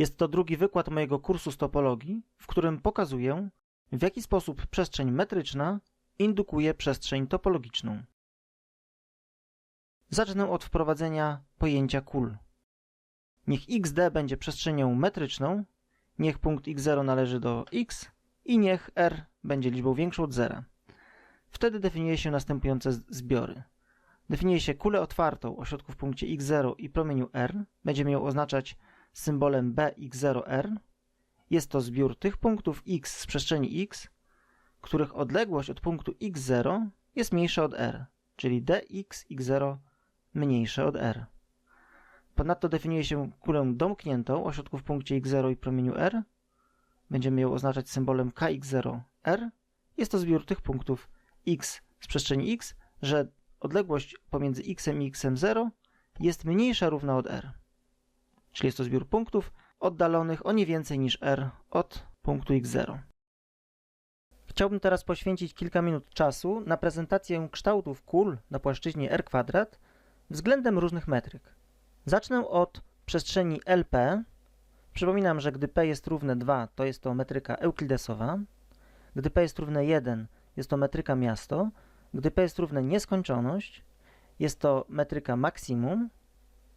Jest to drugi wykład mojego kursu topologii, w którym pokazuję, w jaki sposób przestrzeń metryczna indukuje przestrzeń topologiczną. Zacznę od wprowadzenia pojęcia kul. Niech xd będzie przestrzenią metryczną, niech punkt x0 należy do x i niech r będzie liczbą większą od zera. Wtedy definiuje się następujące zbiory. Definiuje się kulę otwartą o środku w punkcie x0 i promieniu r. Będziemy ją oznaczać symbolem bx0r. Jest to zbiór tych punktów x z przestrzeni x, których odległość od punktu x0 jest mniejsza od r, czyli dxx0 mniejsze od r. Ponadto definiuje się kulę domkniętą o środku w punkcie x0 i promieniu r. Będziemy ją oznaczać symbolem kx0r. Jest to zbiór tych punktów x z przestrzeni x, że odległość pomiędzy x i x0 jest mniejsza równa od r. Czyli jest to zbiór punktów oddalonych o nie więcej niż r od punktu x0. Chciałbym teraz poświęcić kilka minut czasu na prezentację kształtów kul na płaszczyźnie r kwadrat względem różnych metryk. Zacznę od przestrzeni LP. Przypominam, że gdy p jest równe 2, to jest to metryka euklidesowa. Gdy p jest równe 1, jest to metryka miasto. Gdy p jest równe nieskończoność, jest to metryka maksimum.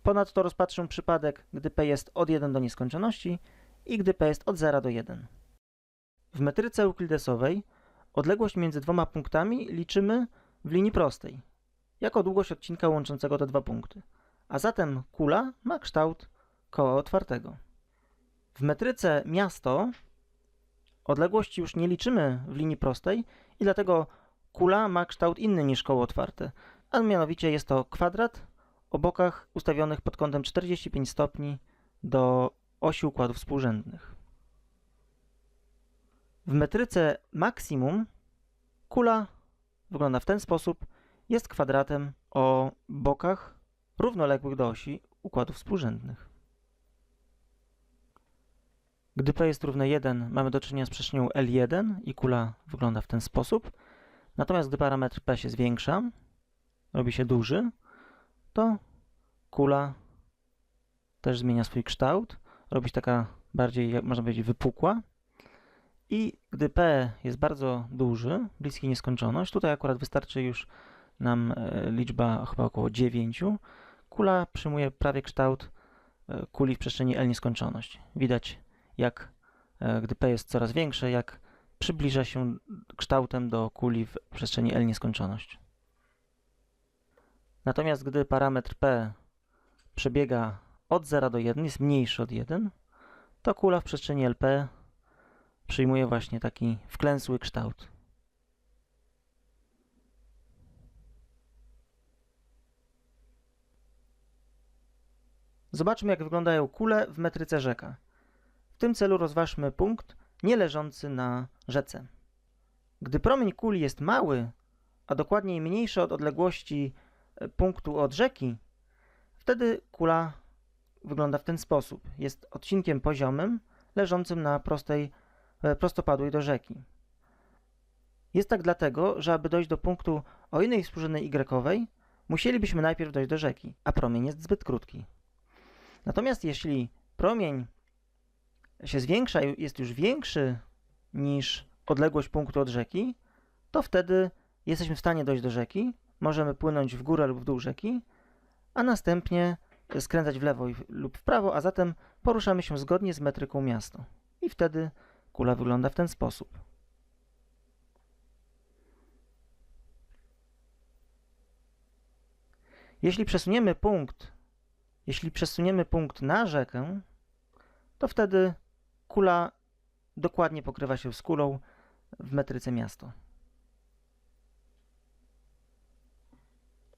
Ponadto rozpatrzę przypadek, gdy p jest od 1 do nieskończoności i gdy p jest od 0 do 1. W metryce euklidesowej odległość między dwoma punktami liczymy w linii prostej, jako długość odcinka łączącego te dwa punkty. A zatem kula ma kształt koła otwartego. W metryce miasto odległości już nie liczymy w linii prostej i dlatego kula ma kształt inny niż koło otwarte, a mianowicie jest to kwadrat o bokach ustawionych pod kątem 45 stopni do osi układów współrzędnych. W metryce maksimum kula wygląda w ten sposób. Jest kwadratem o bokach równoległych do osi układów współrzędnych. Gdy p jest równe 1, mamy do czynienia z przestrzenią L1 i kula wygląda w ten sposób. Natomiast gdy parametr p się zwiększa, robi się duży, to kula też zmienia swój kształt, robi się taka bardziej, jak można powiedzieć, wypukła. I gdy p jest bardzo duży, bliski nieskończoność, tutaj akurat wystarczy już nam e, liczba chyba około 9, kula przyjmuje prawie kształt e, kuli w przestrzeni L nieskończoność. Widać, jak e, gdy p jest coraz większe, jak przybliża się kształtem do kuli w przestrzeni L nieskończoność. Natomiast gdy parametr p przebiega od 0 do 1, jest mniejszy od 1, to kula w przestrzeni LP przyjmuje właśnie taki wklęsły kształt. Zobaczmy, jak wyglądają kule w metryce rzeka. W tym celu rozważmy punkt nie leżący na rzece. Gdy promień kuli jest mały, a dokładniej mniejszy od odległości punktu od rzeki, wtedy kula wygląda w ten sposób. Jest odcinkiem poziomym, leżącym na prostej, e, prostopadłej do rzeki. Jest tak dlatego, że aby dojść do punktu o innej współrzędnej y, musielibyśmy najpierw dojść do rzeki, a promień jest zbyt krótki. Natomiast jeśli promień się zwiększa i jest już większy niż odległość punktu od rzeki, to wtedy jesteśmy w stanie dojść do rzeki, możemy płynąć w górę lub w dół rzeki, a następnie skręcać w lewo lub w prawo, a zatem poruszamy się zgodnie z metryką miasto. I wtedy kula wygląda w ten sposób. Jeśli przesuniemy punkt, jeśli przesuniemy punkt na rzekę, to wtedy kula dokładnie pokrywa się z kulą w metryce miasto.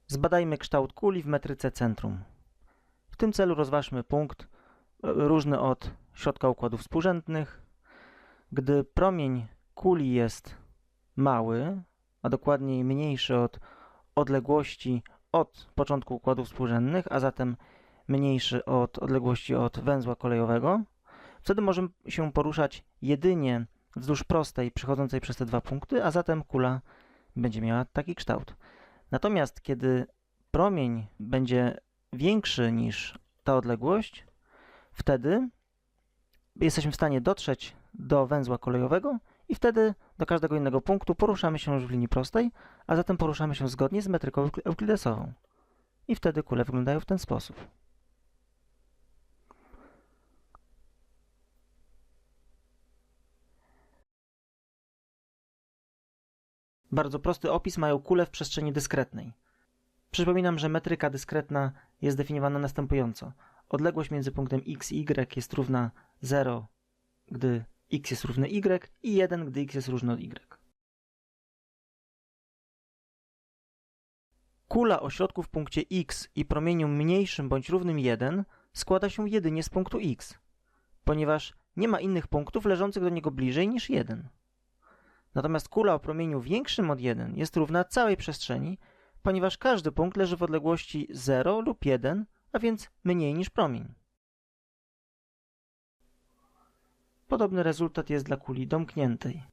Zbadajmy kształt kuli w metryce centrum. W tym celu rozważmy punkt e, różny od środka układów współrzędnych. Gdy promień kuli jest mały, a dokładniej mniejszy od odległości od początku układów współrzędnych, a zatem mniejszy od odległości od węzła kolejowego, wtedy możemy się poruszać jedynie wzdłuż prostej przechodzącej przez te dwa punkty, a zatem kula będzie miała taki kształt. Natomiast kiedy promień będzie większy niż ta odległość, wtedy jesteśmy w stanie dotrzeć do węzła kolejowego i wtedy do każdego innego punktu poruszamy się już w linii prostej, a zatem poruszamy się zgodnie z metryką euklidesową. I wtedy kule wyglądają w ten sposób. Bardzo prosty opis mają kule w przestrzeni dyskretnej. Przypominam, że metryka dyskretna jest definiowana następująco. Odległość między punktem x i y jest równa 0, gdy x jest równy y i 1, gdy x jest różny od y. Kula o środku w punkcie x i promieniu mniejszym bądź równym 1 składa się jedynie z punktu x, ponieważ nie ma innych punktów leżących do niego bliżej niż 1. Natomiast kula o promieniu większym od 1 jest równa całej przestrzeni, ponieważ każdy punkt leży w odległości 0 lub 1, a więc mniej niż promień. Podobny rezultat jest dla kuli domkniętej.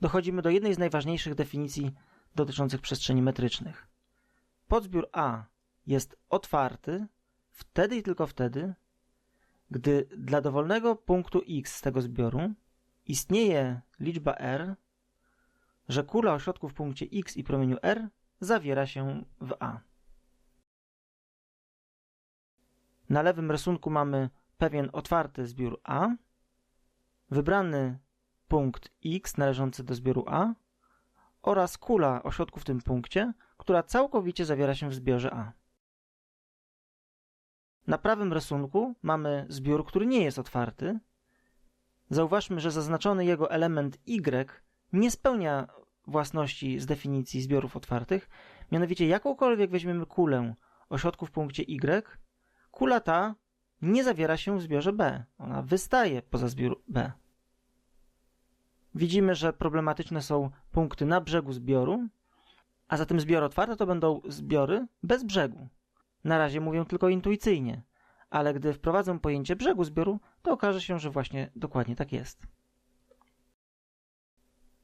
Dochodzimy do jednej z najważniejszych definicji dotyczących przestrzeni metrycznych. Podzbiór A jest otwarty wtedy i tylko wtedy, gdy dla dowolnego punktu x z tego zbioru istnieje liczba r, że kula o środku w punkcie x i promieniu r zawiera się w A. Na lewym rysunku mamy pewien otwarty zbiór A, wybrany punkt X należący do zbioru A oraz kula o środku w tym punkcie, która całkowicie zawiera się w zbiorze A. Na prawym rysunku mamy zbiór, który nie jest otwarty. Zauważmy, że zaznaczony jego element Y nie spełnia własności z definicji zbiorów otwartych, mianowicie jakąkolwiek weźmiemy kulę o środku w punkcie Y, kula ta nie zawiera się w zbiorze B. Ona wystaje poza zbiór B. Widzimy, że problematyczne są punkty na brzegu zbioru, a zatem zbiory otwarte to będą zbiory bez brzegu. Na razie mówię tylko intuicyjnie, ale gdy wprowadzę pojęcie brzegu zbioru, to okaże się, że właśnie dokładnie tak jest.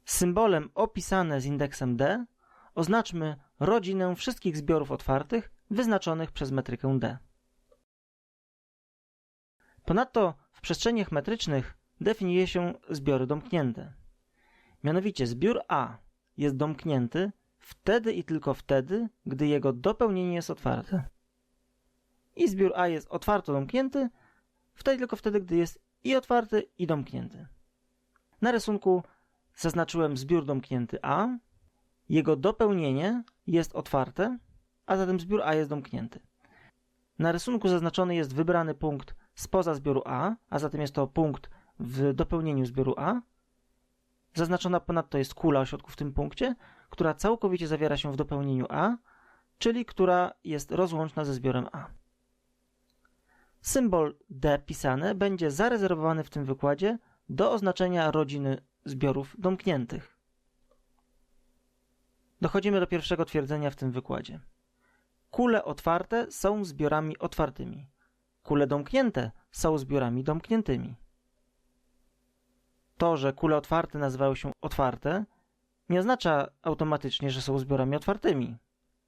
Symbolem opisane z indeksem D oznaczmy rodzinę wszystkich zbiorów otwartych wyznaczonych przez metrykę D. Ponadto w przestrzeniach metrycznych definiuje się zbiory domknięte. Mianowicie zbiór A jest domknięty wtedy i tylko wtedy, gdy jego dopełnienie jest otwarte. I zbiór A jest otwarto domknięty wtedy tylko wtedy, gdy jest i otwarty, i domknięty. Na rysunku zaznaczyłem zbiór domknięty A, jego dopełnienie jest otwarte, a zatem zbiór A jest domknięty. Na rysunku zaznaczony jest wybrany punkt spoza zbioru A, a zatem jest to punkt w dopełnieniu zbioru A. Zaznaczona ponadto jest kula o środku w tym punkcie, która całkowicie zawiera się w dopełnieniu A, czyli która jest rozłączna ze zbiorem A. Symbol D pisane będzie zarezerwowany w tym wykładzie do oznaczenia rodziny zbiorów domkniętych. Dochodzimy do pierwszego twierdzenia w tym wykładzie. Kule otwarte są zbiorami otwartymi. Kule domknięte są zbiorami domkniętymi. To, że kule otwarte nazywają się otwarte, nie oznacza automatycznie, że są zbiorami otwartymi,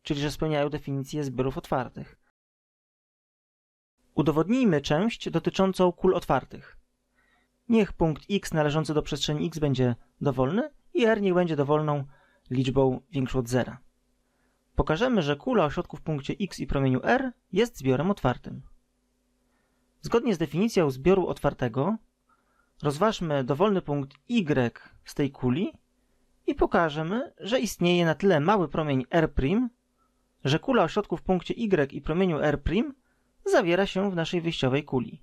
czyli że spełniają definicję zbiorów otwartych. Udowodnijmy część dotyczącą kul otwartych. Niech punkt x należący do przestrzeni x będzie dowolny i r niech będzie dowolną liczbą większą od zera. Pokażemy, że kula o środku w punkcie x i promieniu r jest zbiorem otwartym. Zgodnie z definicją zbioru otwartego rozważmy dowolny punkt y z tej kuli i pokażemy, że istnieje na tyle mały promień r', że kula o środku w punkcie y i promieniu r' zawiera się w naszej wyjściowej kuli.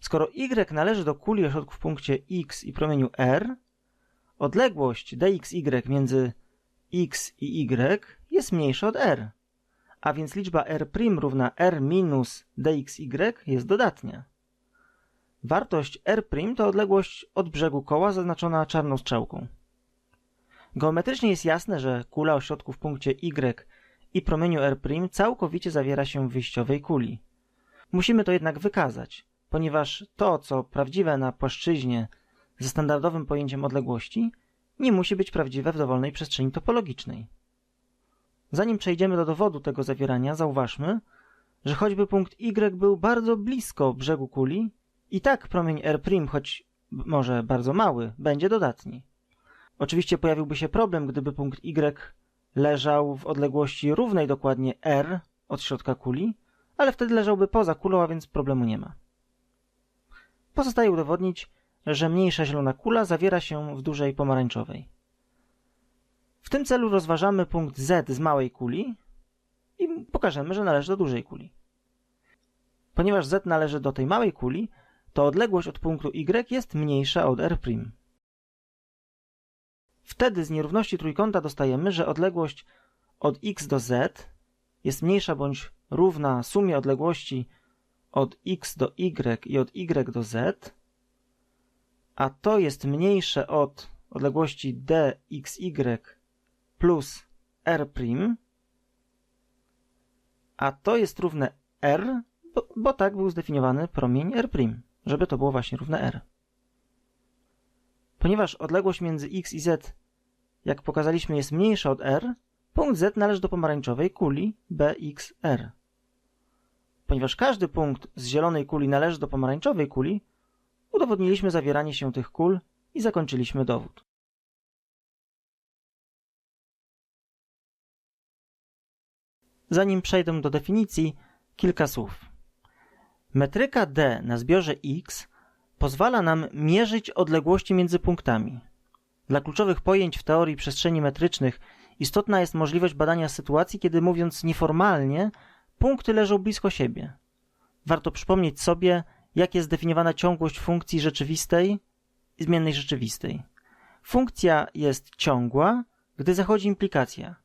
Skoro y należy do kuli o środku w punkcie x i promieniu r, odległość dxy między x i y jest mniejsza od r a więc liczba r' równa r minus dxy jest dodatnia. Wartość r' to odległość od brzegu koła zaznaczona czarną strzałką. Geometrycznie jest jasne, że kula o środku w punkcie y i promieniu r' całkowicie zawiera się w wyjściowej kuli. Musimy to jednak wykazać, ponieważ to, co prawdziwe na płaszczyźnie ze standardowym pojęciem odległości, nie musi być prawdziwe w dowolnej przestrzeni topologicznej. Zanim przejdziemy do dowodu tego zawierania, zauważmy, że choćby punkt Y był bardzo blisko brzegu kuli, i tak promień R', choć może bardzo mały, będzie dodatni. Oczywiście pojawiłby się problem, gdyby punkt Y leżał w odległości równej dokładnie R od środka kuli, ale wtedy leżałby poza kulą, a więc problemu nie ma. Pozostaje udowodnić, że mniejsza zielona kula zawiera się w dużej pomarańczowej. W tym celu rozważamy punkt Z z małej kuli i pokażemy, że należy do dużej kuli. Ponieważ Z należy do tej małej kuli, to odległość od punktu Y jest mniejsza od R'. Wtedy z nierówności trójkąta dostajemy, że odległość od x do z jest mniejsza bądź równa sumie odległości od x do y i od y do z, a to jest mniejsze od odległości dxy plus r', a to jest równe r, bo, bo tak był zdefiniowany promień r', żeby to było właśnie równe r. Ponieważ odległość między x i z, jak pokazaliśmy, jest mniejsza od r, punkt z należy do pomarańczowej kuli bxr. Ponieważ każdy punkt z zielonej kuli należy do pomarańczowej kuli, udowodniliśmy zawieranie się tych kul i zakończyliśmy dowód. Zanim przejdę do definicji, kilka słów. Metryka d na zbiorze x pozwala nam mierzyć odległości między punktami. Dla kluczowych pojęć w teorii przestrzeni metrycznych istotna jest możliwość badania sytuacji, kiedy mówiąc nieformalnie, punkty leżą blisko siebie. Warto przypomnieć sobie, jak jest zdefiniowana ciągłość funkcji rzeczywistej i zmiennej rzeczywistej. Funkcja jest ciągła, gdy zachodzi implikacja.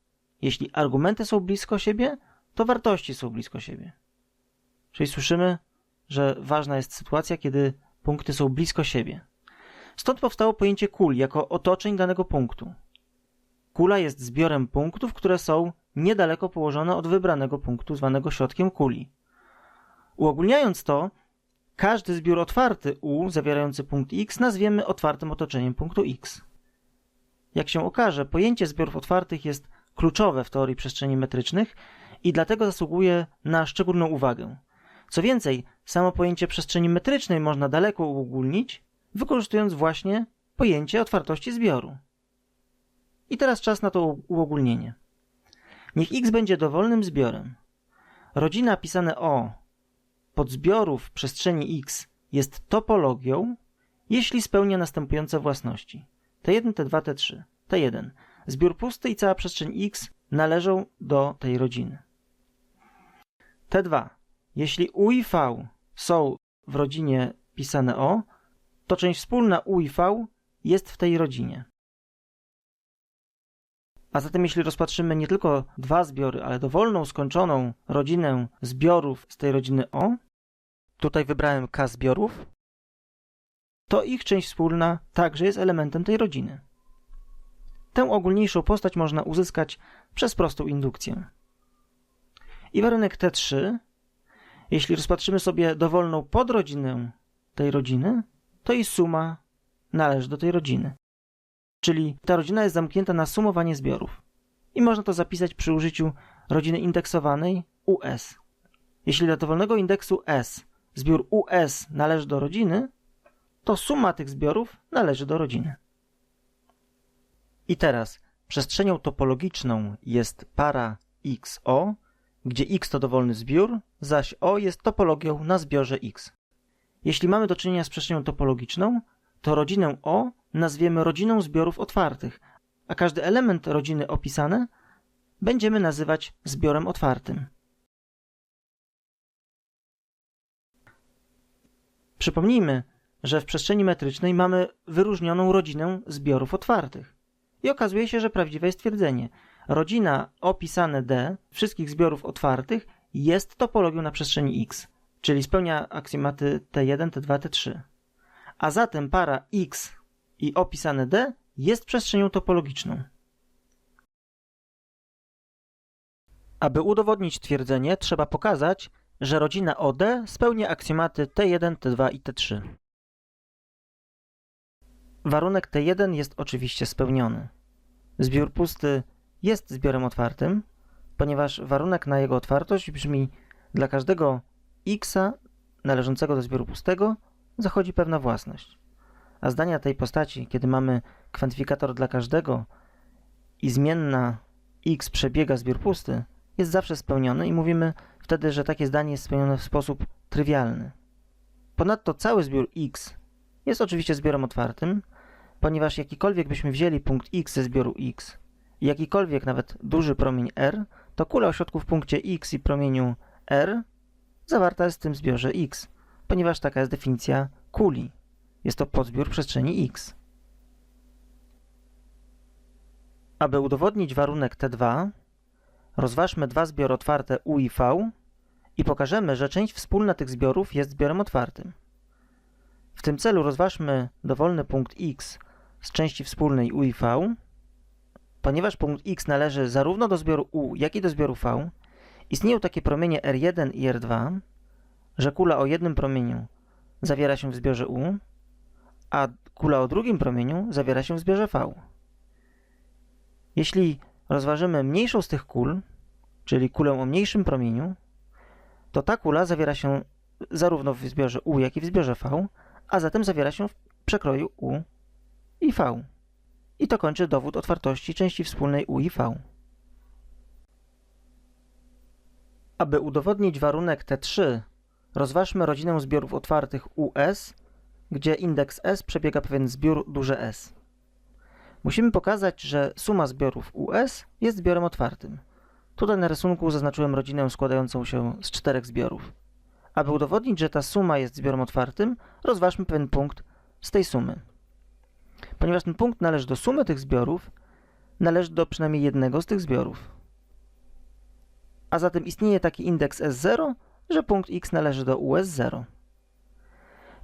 Jeśli argumenty są blisko siebie, to wartości są blisko siebie. Czyli słyszymy, że ważna jest sytuacja, kiedy punkty są blisko siebie. Stąd powstało pojęcie kuli jako otoczeń danego punktu. Kula jest zbiorem punktów, które są niedaleko położone od wybranego punktu zwanego środkiem kuli. Uogólniając to, każdy zbiór otwarty U zawierający punkt X nazwiemy otwartym otoczeniem punktu X. Jak się okaże, pojęcie zbiorów otwartych jest kluczowe w teorii przestrzeni metrycznych i dlatego zasługuje na szczególną uwagę. Co więcej, samo pojęcie przestrzeni metrycznej można daleko uogólnić, wykorzystując właśnie pojęcie otwartości zbioru. I teraz czas na to uogólnienie. Niech X będzie dowolnym zbiorem. Rodzina pisane O podzbiorów przestrzeni X jest topologią, jeśli spełnia następujące własności. T1, T2, T3. T1. Zbiór pusty i cała przestrzeń X należą do tej rodziny. T2. Jeśli U i V są w rodzinie pisane O, to część wspólna U i V jest w tej rodzinie. A zatem jeśli rozpatrzymy nie tylko dwa zbiory, ale dowolną, skończoną rodzinę zbiorów z tej rodziny O, tutaj wybrałem K zbiorów, to ich część wspólna także jest elementem tej rodziny. Tę ogólniejszą postać można uzyskać przez prostą indukcję. I warunek T3, jeśli rozpatrzymy sobie dowolną podrodzinę tej rodziny, to jej suma należy do tej rodziny. Czyli ta rodzina jest zamknięta na sumowanie zbiorów. I można to zapisać przy użyciu rodziny indeksowanej US. Jeśli dla dowolnego indeksu S zbiór US należy do rodziny, to suma tych zbiorów należy do rodziny. I teraz przestrzenią topologiczną jest para XO, gdzie X to dowolny zbiór, zaś O jest topologią na zbiorze X. Jeśli mamy do czynienia z przestrzenią topologiczną, to rodzinę O nazwiemy rodziną zbiorów otwartych, a każdy element rodziny opisany będziemy nazywać zbiorem otwartym. Przypomnijmy, że w przestrzeni metrycznej mamy wyróżnioną rodzinę zbiorów otwartych. I okazuje się, że prawdziwe jest twierdzenie. Rodzina opisane D wszystkich zbiorów otwartych jest topologią na przestrzeni X, czyli spełnia aksjomaty T1, T2, T3. A zatem para X i opisane D jest przestrzenią topologiczną. Aby udowodnić twierdzenie, trzeba pokazać, że rodzina OD spełnia aksjomaty T1, T2 i T3. Warunek T1 jest oczywiście spełniony. Zbiór pusty jest zbiorem otwartym, ponieważ warunek na jego otwartość brzmi Dla każdego x należącego do zbioru pustego zachodzi pewna własność. A zdania tej postaci, kiedy mamy kwantyfikator dla każdego i zmienna x przebiega zbiór pusty, jest zawsze spełniony i mówimy wtedy, że takie zdanie jest spełnione w sposób trywialny. Ponadto cały zbiór x jest oczywiście zbiorem otwartym, ponieważ jakikolwiek byśmy wzięli punkt x ze zbioru x jakikolwiek nawet duży promień r, to kula o środku w punkcie x i promieniu r zawarta jest w tym zbiorze x, ponieważ taka jest definicja kuli. Jest to podzbiór przestrzeni x. Aby udowodnić warunek T2, rozważmy dwa zbiory otwarte U i V i pokażemy, że część wspólna tych zbiorów jest zbiorem otwartym. W tym celu rozważmy dowolny punkt x z części wspólnej U i V. Ponieważ punkt x należy zarówno do zbioru U, jak i do zbioru V, istnieją takie promienie R1 i R2, że kula o jednym promieniu zawiera się w zbiorze U, a kula o drugim promieniu zawiera się w zbiorze V. Jeśli rozważymy mniejszą z tych kul, czyli kulę o mniejszym promieniu, to ta kula zawiera się zarówno w zbiorze U, jak i w zbiorze V, a zatem zawiera się w przekroju U i V. I to kończy dowód otwartości części wspólnej U i V. Aby udowodnić warunek T3, rozważmy rodzinę zbiorów otwartych US, gdzie indeks S przebiega pewien zbiór duże S. Musimy pokazać, że suma zbiorów US jest zbiorem otwartym. Tutaj na rysunku zaznaczyłem rodzinę składającą się z czterech zbiorów. Aby udowodnić, że ta suma jest zbiorem otwartym, rozważmy pewien punkt z tej sumy. Ponieważ ten punkt należy do sumy tych zbiorów, należy do przynajmniej jednego z tych zbiorów. A zatem istnieje taki indeks S0, że punkt x należy do US0.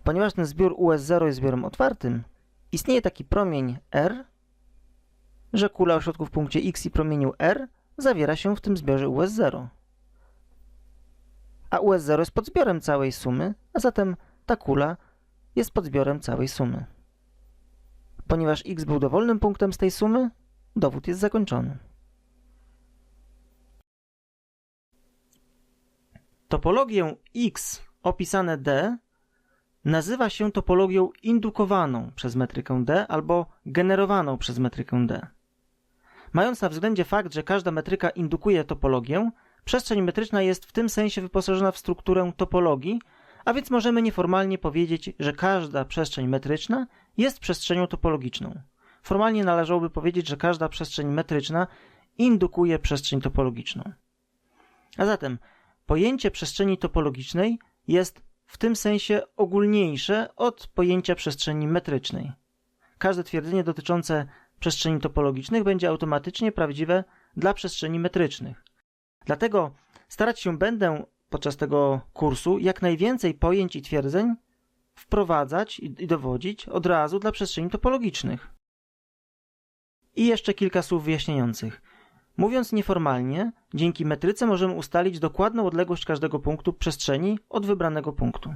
Ponieważ ten zbiór US0 jest zbiorem otwartym, istnieje taki promień R, że kula o środku w punkcie x i promieniu R zawiera się w tym zbiorze US0. A US0 jest podzbiorem całej sumy, a zatem ta kula jest podzbiorem całej sumy. Ponieważ x był dowolnym punktem z tej sumy, dowód jest zakończony. Topologię x opisane D nazywa się topologią indukowaną przez metrykę D albo generowaną przez metrykę D. Mając na względzie fakt, że każda metryka indukuje topologię, przestrzeń metryczna jest w tym sensie wyposażona w strukturę topologii, a więc możemy nieformalnie powiedzieć, że każda przestrzeń metryczna jest przestrzenią topologiczną. Formalnie należałoby powiedzieć, że każda przestrzeń metryczna indukuje przestrzeń topologiczną. A zatem pojęcie przestrzeni topologicznej jest w tym sensie ogólniejsze od pojęcia przestrzeni metrycznej. Każde twierdzenie dotyczące przestrzeni topologicznych będzie automatycznie prawdziwe dla przestrzeni metrycznych. Dlatego starać się będę podczas tego kursu jak najwięcej pojęć i twierdzeń wprowadzać i dowodzić od razu dla przestrzeni topologicznych. I jeszcze kilka słów wyjaśniających. Mówiąc nieformalnie, dzięki metryce możemy ustalić dokładną odległość każdego punktu przestrzeni od wybranego punktu.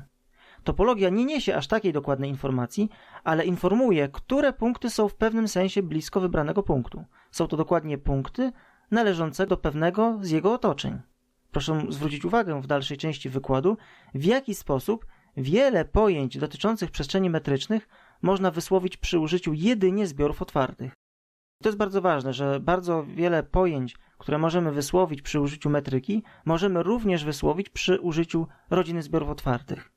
Topologia nie niesie aż takiej dokładnej informacji, ale informuje, które punkty są w pewnym sensie blisko wybranego punktu. Są to dokładnie punkty należące do pewnego z jego otoczeń. Proszę zwrócić uwagę w dalszej części wykładu, w jaki sposób wiele pojęć dotyczących przestrzeni metrycznych można wysłowić przy użyciu jedynie zbiorów otwartych. To jest bardzo ważne, że bardzo wiele pojęć, które możemy wysłowić przy użyciu metryki, możemy również wysłowić przy użyciu rodziny zbiorów otwartych.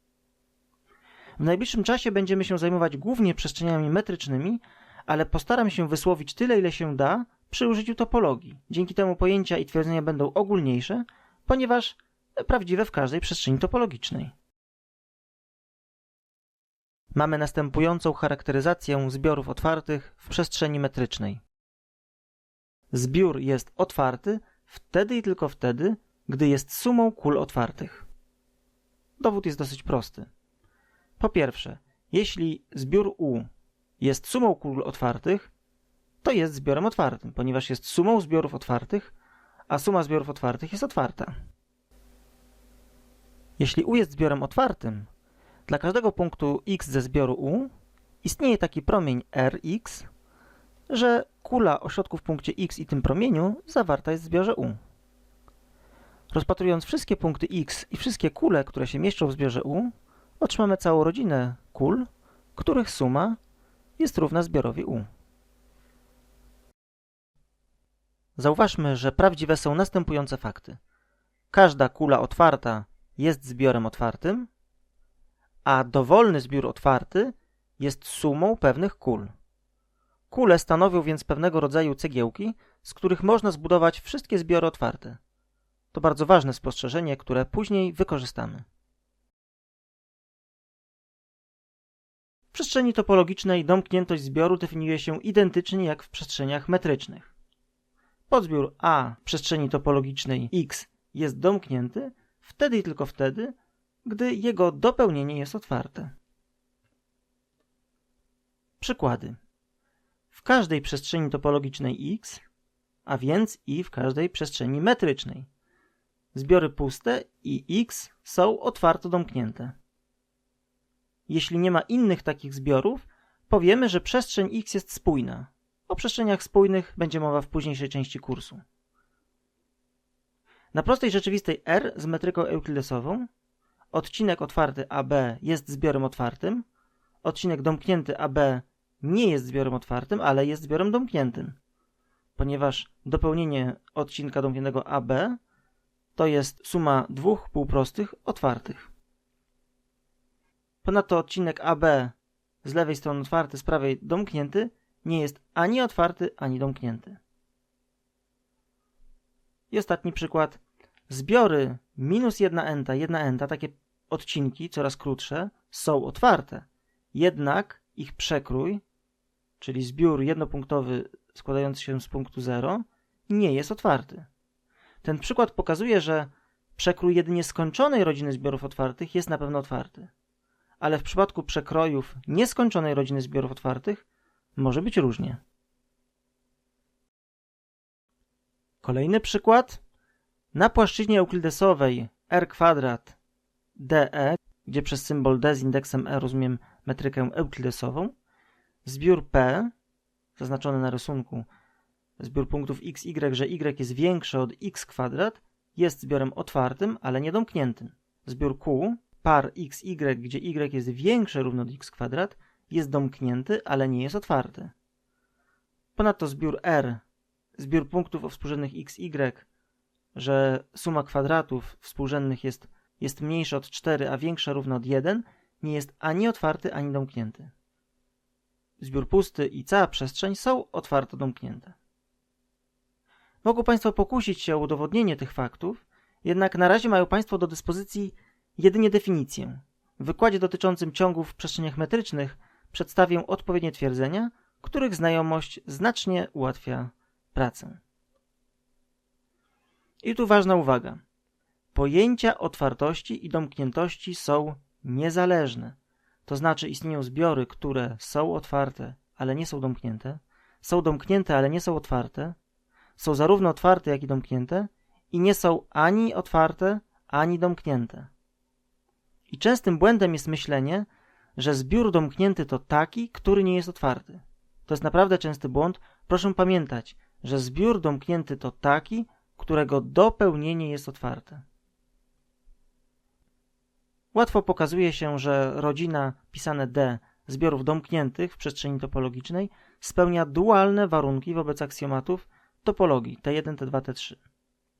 W najbliższym czasie będziemy się zajmować głównie przestrzeniami metrycznymi, ale postaram się wysłowić tyle, ile się da przy użyciu topologii. Dzięki temu pojęcia i twierdzenia będą ogólniejsze, ponieważ prawdziwe w każdej przestrzeni topologicznej. Mamy następującą charakteryzację zbiorów otwartych w przestrzeni metrycznej. Zbiór jest otwarty wtedy i tylko wtedy, gdy jest sumą kul otwartych. Dowód jest dosyć prosty. Po pierwsze, jeśli zbiór U jest sumą kul otwartych, to jest zbiorem otwartym, ponieważ jest sumą zbiorów otwartych, a suma zbiorów otwartych jest otwarta. Jeśli U jest zbiorem otwartym, dla każdego punktu x ze zbioru U istnieje taki promień Rx, że kula o środku w punkcie x i tym promieniu zawarta jest w zbiorze U. Rozpatrując wszystkie punkty x i wszystkie kule, które się mieszczą w zbiorze U, otrzymamy całą rodzinę kul, których suma jest równa zbiorowi U. Zauważmy, że prawdziwe są następujące fakty. Każda kula otwarta jest zbiorem otwartym, a dowolny zbiór otwarty jest sumą pewnych kul. Kule stanowią więc pewnego rodzaju cegiełki, z których można zbudować wszystkie zbiory otwarte. To bardzo ważne spostrzeżenie, które później wykorzystamy. W przestrzeni topologicznej domkniętość zbioru definiuje się identycznie jak w przestrzeniach metrycznych. Podzbiór A w przestrzeni topologicznej X jest domknięty wtedy i tylko wtedy, gdy jego dopełnienie jest otwarte. Przykłady. W każdej przestrzeni topologicznej X, a więc i w każdej przestrzeni metrycznej. Zbiory puste i X są otwarto domknięte. Jeśli nie ma innych takich zbiorów, powiemy, że przestrzeń X jest spójna. O przestrzeniach spójnych będzie mowa w późniejszej części kursu. Na prostej rzeczywistej R z metryką euklidesową odcinek otwarty AB jest zbiorem otwartym, odcinek domknięty AB nie jest zbiorem otwartym, ale jest zbiorem domkniętym, ponieważ dopełnienie odcinka domkniętego AB to jest suma dwóch półprostych otwartych. Ponadto odcinek AB z lewej strony otwarty, z prawej domknięty nie jest ani otwarty, ani domknięty. I ostatni przykład. Zbiory minus 1 enta, 1 enta, takie odcinki coraz krótsze, są otwarte. Jednak ich przekrój, czyli zbiór jednopunktowy składający się z punktu 0, nie jest otwarty. Ten przykład pokazuje, że przekrój jedynie skończonej rodziny zbiorów otwartych jest na pewno otwarty. Ale w przypadku przekrojów nieskończonej rodziny zbiorów otwartych może być różnie. Kolejny przykład. Na płaszczyźnie euklidesowej r kwadrat de, gdzie przez symbol d z indeksem e rozumiem metrykę euklidesową, zbiór p, zaznaczony na rysunku, zbiór punktów x, y, że y jest większy od x kwadrat, jest zbiorem otwartym, ale niedomkniętym. Zbiór q, par x, y, gdzie y jest większe równo od x kwadrat, jest domknięty, ale nie jest otwarty. Ponadto zbiór R, zbiór punktów o współrzędnych x, y, że suma kwadratów współrzędnych jest, jest mniejsza od 4, a większa równa od 1, nie jest ani otwarty, ani domknięty. Zbiór pusty i cała przestrzeń są otwarto domknięte. Mogą Państwo pokusić się o udowodnienie tych faktów, jednak na razie mają Państwo do dyspozycji jedynie definicję. W wykładzie dotyczącym ciągów w przestrzeniach metrycznych przedstawię odpowiednie twierdzenia, których znajomość znacznie ułatwia pracę. I tu ważna uwaga. Pojęcia otwartości i domkniętości są niezależne. To znaczy istnieją zbiory, które są otwarte, ale nie są domknięte, są domknięte, ale nie są otwarte, są zarówno otwarte, jak i domknięte i nie są ani otwarte, ani domknięte. I częstym błędem jest myślenie, że zbiór domknięty to taki, który nie jest otwarty. To jest naprawdę częsty błąd. Proszę pamiętać, że zbiór domknięty to taki, którego dopełnienie jest otwarte. Łatwo pokazuje się, że rodzina pisane D zbiorów domkniętych w przestrzeni topologicznej spełnia dualne warunki wobec aksjomatów topologii T1, T2, T3.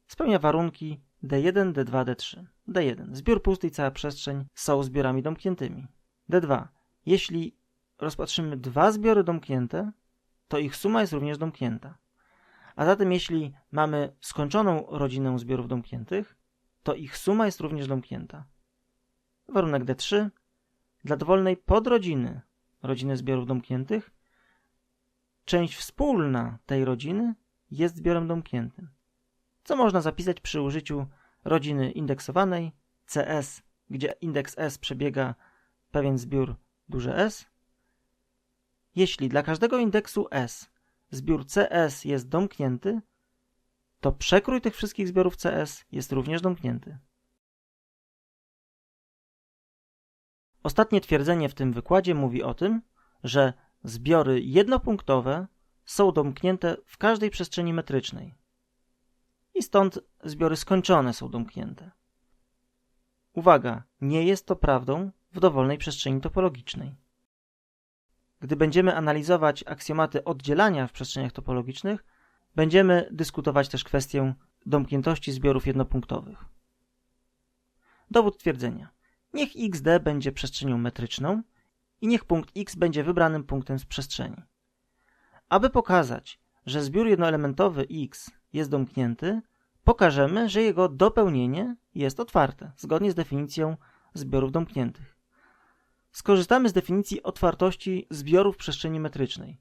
Spełnia warunki D1, D2, D3. D1. Zbiór pusty i cała przestrzeń są zbiorami domkniętymi. D2. Jeśli rozpatrzymy dwa zbiory domknięte, to ich suma jest również domknięta. A zatem jeśli mamy skończoną rodzinę zbiorów domkniętych, to ich suma jest również domknięta. Warunek D3. Dla dowolnej podrodziny rodziny zbiorów domkniętych część wspólna tej rodziny jest zbiorem domkniętym. Co można zapisać przy użyciu rodziny indeksowanej CS, gdzie indeks S przebiega pewien zbiór duże S. Jeśli dla każdego indeksu S zbiór CS jest domknięty, to przekrój tych wszystkich zbiorów CS jest również domknięty. Ostatnie twierdzenie w tym wykładzie mówi o tym, że zbiory jednopunktowe są domknięte w każdej przestrzeni metrycznej. i stąd zbiory skończone są domknięte. Uwaga, nie jest to prawdą w dowolnej przestrzeni topologicznej. Gdy będziemy analizować aksjomaty oddzielania w przestrzeniach topologicznych, będziemy dyskutować też kwestię domkniętości zbiorów jednopunktowych. Dowód twierdzenia. Niech xd będzie przestrzenią metryczną i niech punkt x będzie wybranym punktem z przestrzeni. Aby pokazać, że zbiór jednoelementowy x jest domknięty, pokażemy, że jego dopełnienie jest otwarte, zgodnie z definicją zbiorów domkniętych. Skorzystamy z definicji otwartości zbiorów przestrzeni metrycznej,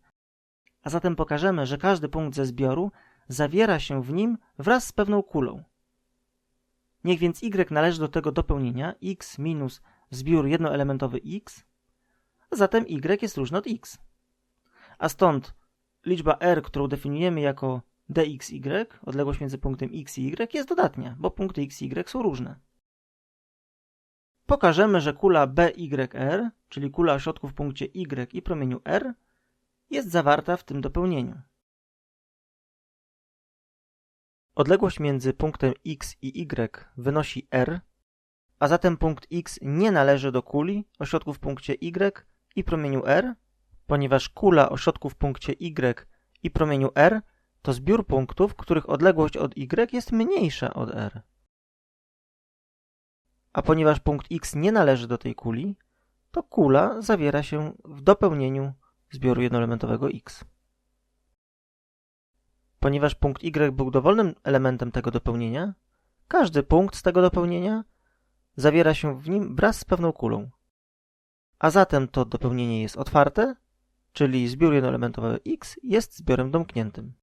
a zatem pokażemy, że każdy punkt ze zbioru zawiera się w nim wraz z pewną kulą. Niech więc y należy do tego dopełnienia x minus zbiór jednoelementowy x, zatem y jest różny od x. A stąd liczba r, którą definiujemy jako dxy, odległość między punktem x i y, jest dodatnia, bo punkty x i y są różne. Pokażemy, że kula BYR, czyli kula środku w punkcie Y i promieniu R, jest zawarta w tym dopełnieniu. Odległość między punktem X i Y wynosi R, a zatem punkt X nie należy do kuli o środku w punkcie Y i promieniu R, ponieważ kula o środku w punkcie Y i promieniu R to zbiór punktów, których odległość od Y jest mniejsza od R. A ponieważ punkt X nie należy do tej kuli, to kula zawiera się w dopełnieniu zbioru jednoelementowego X. Ponieważ punkt Y był dowolnym elementem tego dopełnienia, każdy punkt z tego dopełnienia zawiera się w nim wraz z pewną kulą. A zatem to dopełnienie jest otwarte, czyli zbiór jednoelementowy X jest zbiorem domkniętym.